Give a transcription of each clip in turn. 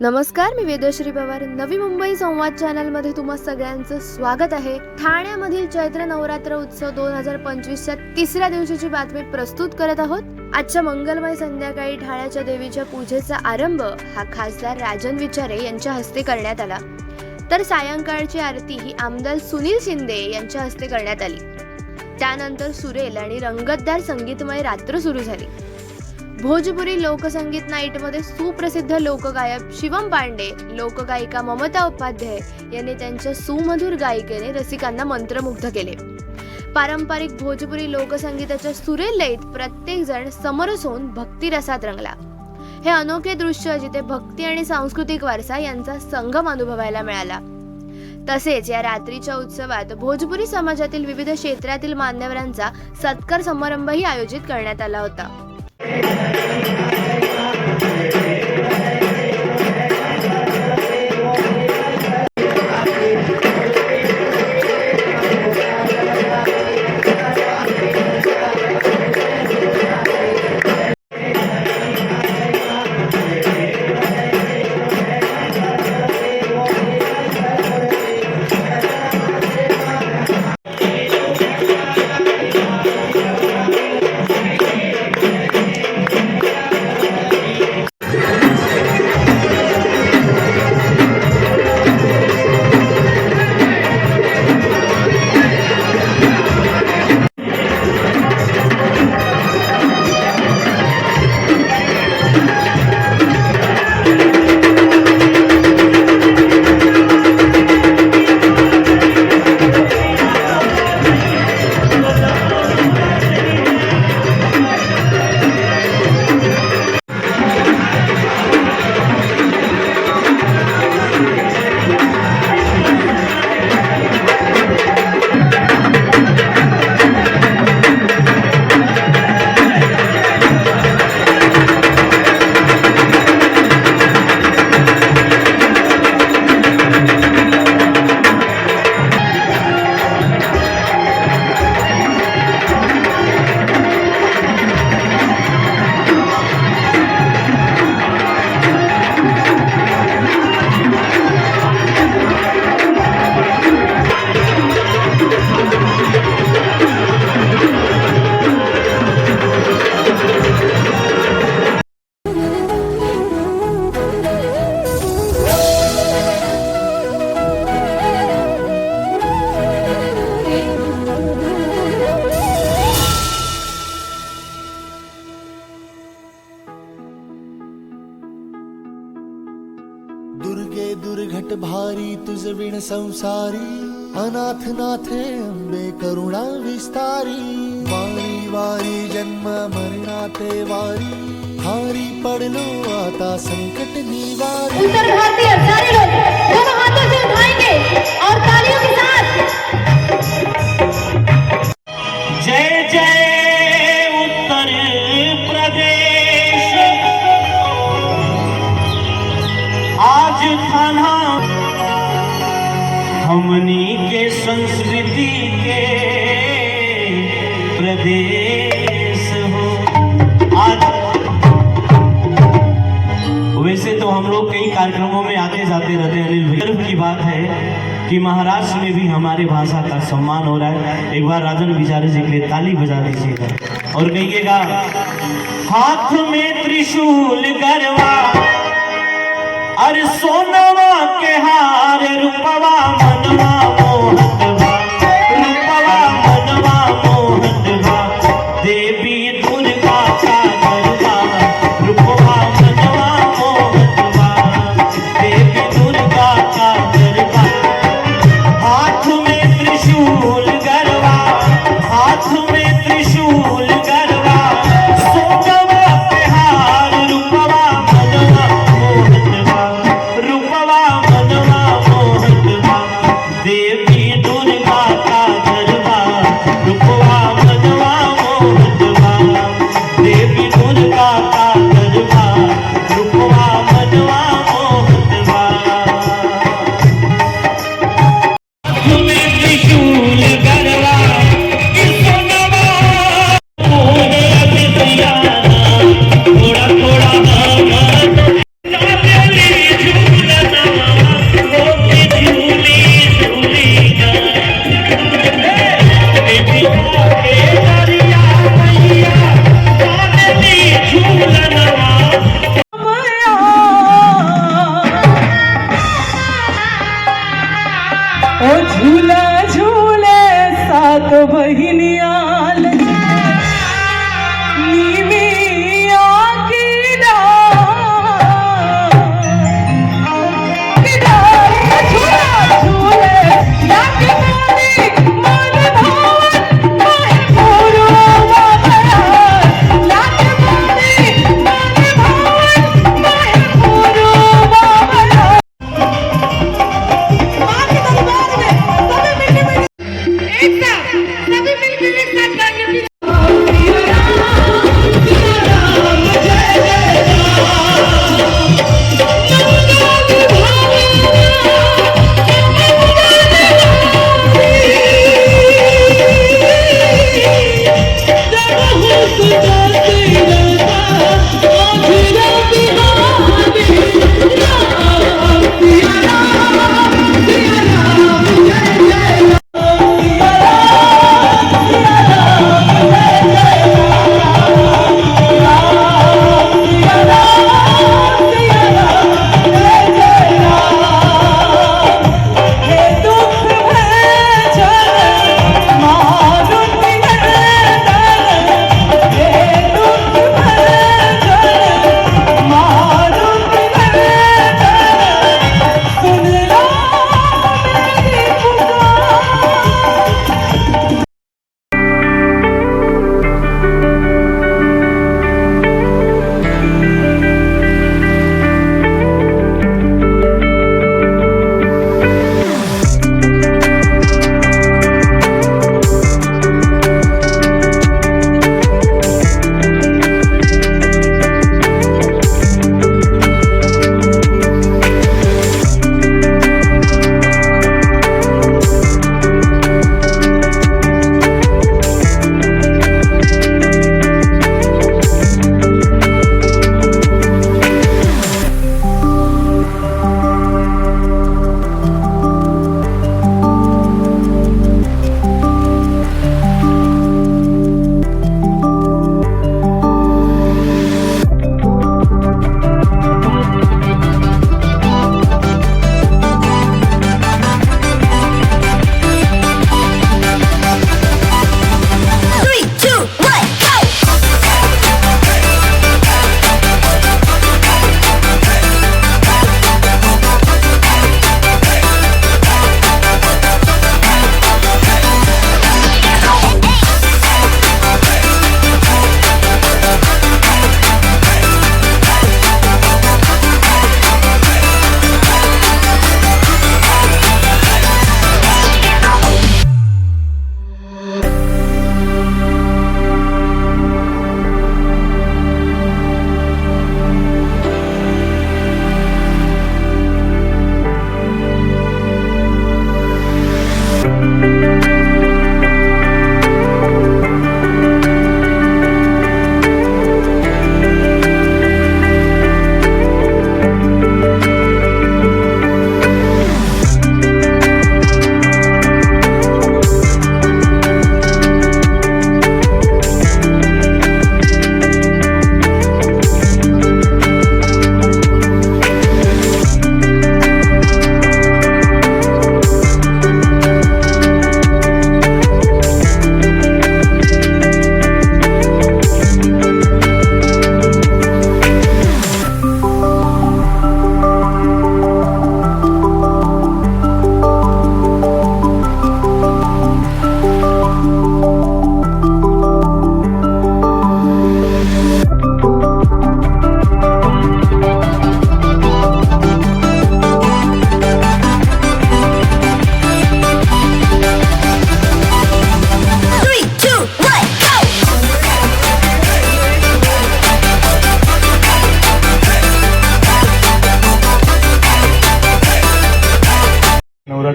नमस्कार मी वेदश्री पवार. नवी मुंबई संवाद चॅनलमध्ये तुम्हा सगळ्यांचं स्वागत आहे. ठाण्यामधील चैत्र नवरात्र उत्सव दोन हजार पंचवीसच्या तिसऱ्या दिवशीची बातमी प्रस्तुत करत आहोत. आजच्या मंगलमय संध्याकाळी ठाण्याच्या देवीच्या पूजेचा आरंभ हा खासदार राजन विचारे यांच्या हस्ते करण्यात आला. तर सायंकाळची आरती ही आमदार सुनील शिंदे यांच्या हस्ते करण्यात आली. त्यानंतर सुरेल आणि रंगतदार संगीतमय रात्र सुरू झाली. भोजपुरी लोकसंगीत नाईटमध्ये सुप्रसिद्ध लोकगायक शिवम पांडे लोकगायिका ममता उपाध्याय यांनी त्यांच्या सुमधुर गायिकेने रसिकांना मंत्रमुग्ध केले. पारंपरिक भोजपुरी लोकसंगीताच्या सुरेल लयीत प्रत्येक जण समरस होऊन भक्तिरसात रंगला. हे अनोखे दृश्य जिथे भक्ती आणि सांस्कृतिक वारसा यांचा संगम अनुभवायला मिळाला. तसेच या रात्रीच्या उत्सवात भोजपुरी समाजातील विविध क्षेत्रातील मान्यवरांचा सत्कार समारंभही आयोजित करण्यात आला होता. Thank you. नाथे अंबे करुणा विस्तारी. वारी वारी जन्म मरणाते वारी. हारी पडलो आता संकट निवारी. उत्तर भारतीय सारे लोग दोनों हाथों से उठाएंगे और तालियों के साथ. जय जय के प्रदेश हो। आज वैसे तो हम लोग कई कार्यक्रमों में आते जाते रहते हैं अनिल भैया गर्व की बात है कि महाराष्ट्र में भी हमारी भाषा का सम्मान हो रहा है। एक बार राजन विचारे जी के लिए ताली बजा दीजिएगा। और कहिएगा, हाथ में त्रिशूल गरवा, अरे सोनवा के हार रूपवा मनवा मोहतवा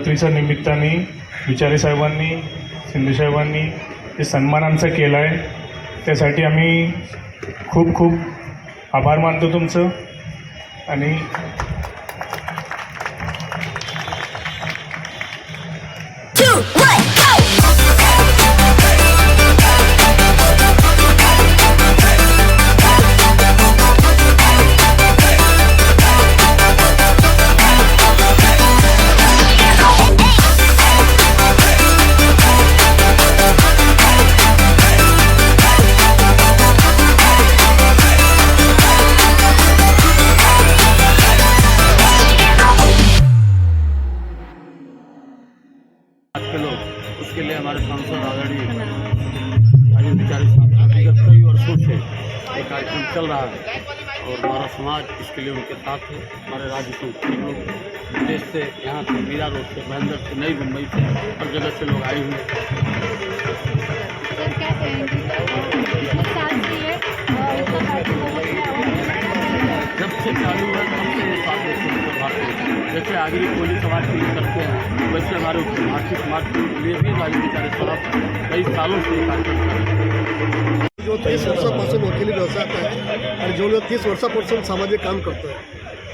नवरात्रीच्या निमित्ताने विचारे साहेबांनी शिंदे साहेबांनी जे सन्मान आमचा केला आहे त्यासाठी आम्ही खूप खूप आभार मानतो तुमचं. आणि उसके लिए हमारे सांसद आदरणीय बिचारे साहब विगत कई वर्षों से ये कार्यक्रम चल रहा है और हमारा समाज इसके लिए उनके साथ है। हमारे राज्य के उत्तर लोग विदेश से यहाँ से मीरा रोड से महेंद्र से नई मुंबई से हर जगह से लोग आए हुए जब से चालू है जैसे आगरी कोली समाज के लिए करते हैं। वैसे हमारे भारतीय समाज के लिए भी बिचारे साहब कई सालों से कार्यक्रम कर रहे हैं। जो तीस वर्षापासून वकिली व्यवसायात आहे आणि जो लोक तीस वर्षापासून सामाजिक काम करतोय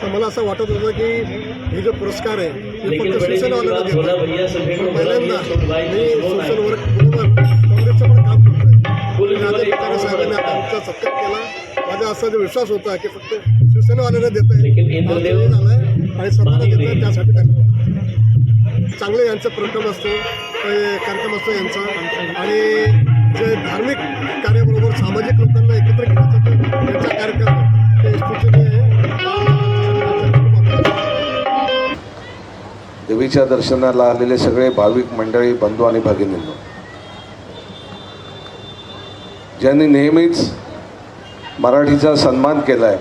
तर मला असं वाटत होतं की हे जो पुरस्कार आहे हे फक्त शिवसेनावाल्यांना देतो पहिल्यांदा मी सोशल वर्क बरोबर काँग्रेसचं साहेबांनी आता आमचा सत्कार केला. माझा असा जो विश्वास होता की फक्त शिवसेनावाल्यांना देत आहे. आणि सर्वांना देत आहे त्यासाठी त्यांना चांगले यांचं प्रोग्राम असतो ते कार्यक्रम असतो यांचा. आणि जे धार्मिक कार्याबरोबर सामाजिक लोकांना एकत्र घेण्यासाठी यांचा कार्यक्रम ते स्तुतीनीय आहे देवीच्या दर्शनाला आलेले सगळे भाविक मंडळी बंधू आणि भगिनींनो ज्यांनी नेहमीच मराठीचा सन्मान केला आहे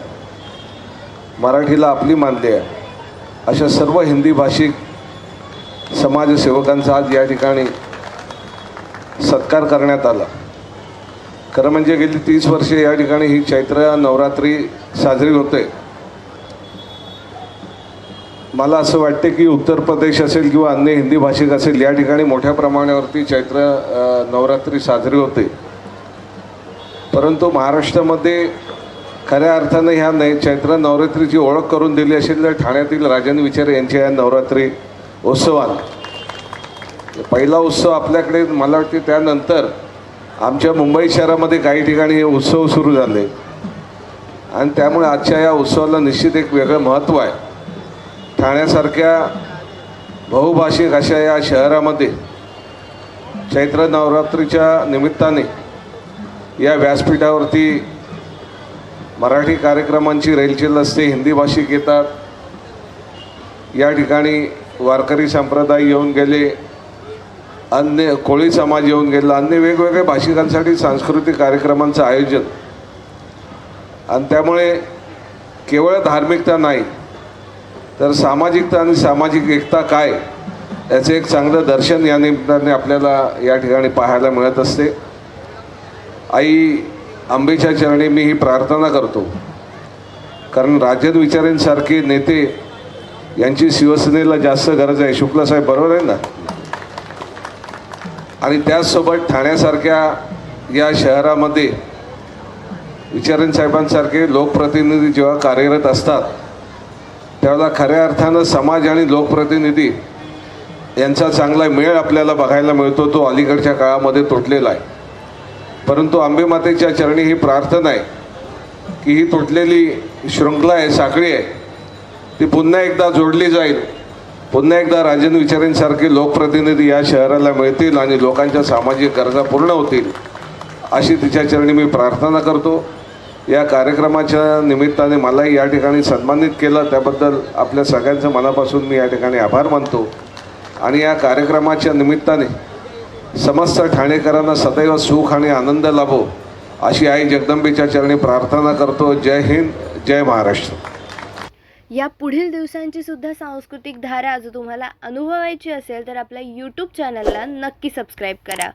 मराठीला आपली मानली आहे अशा सर्व हिंदी भाषिक समाजसेवकांचा आज या ठिकाणी सत्कार करण्यात आला. खरं म्हणजे गेली तीस वर्षे या ठिकाणी ही चैत्र नवरात्री साजरी होते. मला असं वाटते की उत्तर प्रदेश असेल किंवा अन्य हिंदी भाषिक असेल या ठिकाणी मोठ्या प्रमाणावरती चैत्र नवरात्री साजरी होते. परंतु महाराष्ट्रामध्ये खऱ्या अर्थानं ह्या नै चैत्र नवरात्रीची ओळख करून दिली असेल तर ठाण्यातील राजन विचार यांच्या या नवरात्री उत्सवात. पहिला उत्सव आपल्याकडे मला वाटते त्यानंतर आमच्या मुंबई शहरामध्ये काही ठिकाणी हे उत्सव सुरू झाले. आणि त्यामुळे आजच्या या उत्सवाला निश्चित एक वेगळं महत्त्व आहे. ठाण्यासारख्या बहुभाषिक अशा या शहरामध्ये चैत्र नवरात्रीच्या निमित्ताने या व्यासपीठावरती मराठी कार्यक्रमांची रेलचेल असते हिंदी भाषिक येतात. या ठिकाणी वारकरी संप्रदाय येऊन गेले अन्य कोळी समाज येऊन गेला अन्य वेगवेगळ्या भाषिकांसाठी सांस्कृतिक कार्यक्रमांचं आयोजन. आणि त्यामुळे केवळ धार्मिकता नाही तर सामाजिकता आणि सामाजिक एकता काय याचं एक चांगलं दर्शन या निमित्ताने आपल्याला या ठिकाणी पाहायला मिळत असते. आई आंबेच्या चरणी मी ही प्रार्थना करतो. कारण राजन विचारेंसारखे नेते यांची शिवसेनेला जास्त गरज आहे. शुक्लासाहेब बरोबर आहे ना? आणि त्याचसोबत ठाण्यासारख्या या शहरामध्ये विचारेन साहेबांसारखे लोकप्रतिनिधी जेव्हा कार्यरत असतात त्यावेळेला खऱ्या अर्थानं समाज आणि लोकप्रतिनिधी यांचा चांगला मेळ आपल्याला बघायला मिळतो. तो अलीकडच्या काळामध्ये तुटलेला आहे. परंतु आंबेमातेच्या चरणी ही प्रार्थना आहे की ही तुटलेली शृंखला आहे साखळी आहे. ती पुन्हा एकदा जोडली जाईल. पुन्हा एकदा राजन विचारेंसारखे लोकप्रतिनिधी या शहराला मिळतील आणि लोकांच्या सामाजिक गरजा पूर्ण होतील अशी तिच्या चरणी मी प्रार्थना करतो. या कार्यक्रमाच्या निमित्ताने मलाही या ठिकाणी सन्मानित केलं. त्याबद्दल आपल्या सगळ्यांचं मनापासून मी या ठिकाणी आभार मानतो. आणि या कार्यक्रमाच्या निमित्ताने समस्त ठाणेकरांना सदैव सुख आणि आनंद लाभो. अशी आई जगदंबेच्या चरणी प्रार्थना करतो. जय हिंद जय महाराष्ट्र. या पुढील दिवसांची सुद्धा सांस्कृतिक धारा जर तुम्हाला अनुभवायची असेल तर आपल्या यूट्यूब चॅनलला नक्की सबस्क्राईब करा.